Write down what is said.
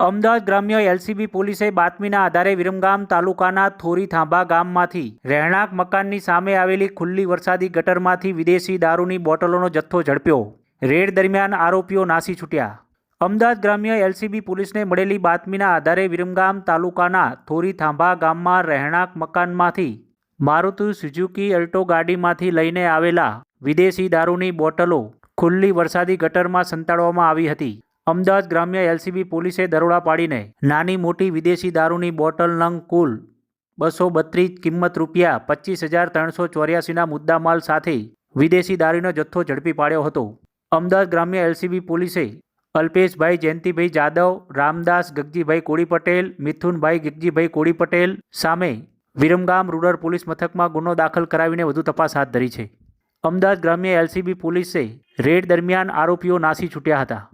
અમદાવાદ ગ્રામ્ય એલસીબી પોલીસે બાતમીના આધારે વિરમગામ તાલુકાના થોરી થાંભા ગામમાંથી રહેણાંક મકાનની સામે આવેલી ખુલ્લી વરસાદી ગટરમાંથી વિદેશી દારૂની બોટલોનો જથ્થો ઝડપ્યો. રેડ દરમિયાન આરોપીઓ નાસી છૂટ્યા. અમદાવાદ ગ્રામ્ય એલસીબી પોલીસને મળેલી બાતમીના આધારે વિરમગામ તાલુકાના થોરી થાંભા ગામમાં રહેણાંક મકાનમાંથી મારુતિ સુઝુકી અલ્ટો ગાડીમાંથી લઈને આવેલા વિદેશી દારૂની બોટલો ખુલ્લી વરસાદી ગટરમાં સંતાડવામાં આવી હતી. અમદાવાદ ગ્રામ્ય એલસીબી પોલીસે દરોડા પાડીને નાની મોટી વિદેશી દારૂની બોટલ નંગ કુલ બસો બત્રીસ કિંમત રૂપિયા પચીસ હજાર ત્રણસો ચોર્યાસીના મુદ્દામાલ સાથે વિદેશી દારૂનો જથ્થો ઝડપી પાડ્યો હતો. અમદાવાદ ગ્રામ્ય એલસીબી પોલીસે અલ્પેશભાઈ જયંતિભાઈ જાદવ, રામદાસ ગગજીભાઈ કોળી પટેલ મિથુનભાઈ ગગજીભાઈ કોળી પટેલ સામે વિરમગામ રૂરલ પોલીસ મથકમાં ગુનો દાખલ કરાવીને વધુ તપાસ હાથ ધરી છે. અમદાવાદ ગ્રામ્ય એલસીબી પોલીસે રેડ દરમિયાન આરોપીઓ નાસી છૂટ્યા હતા.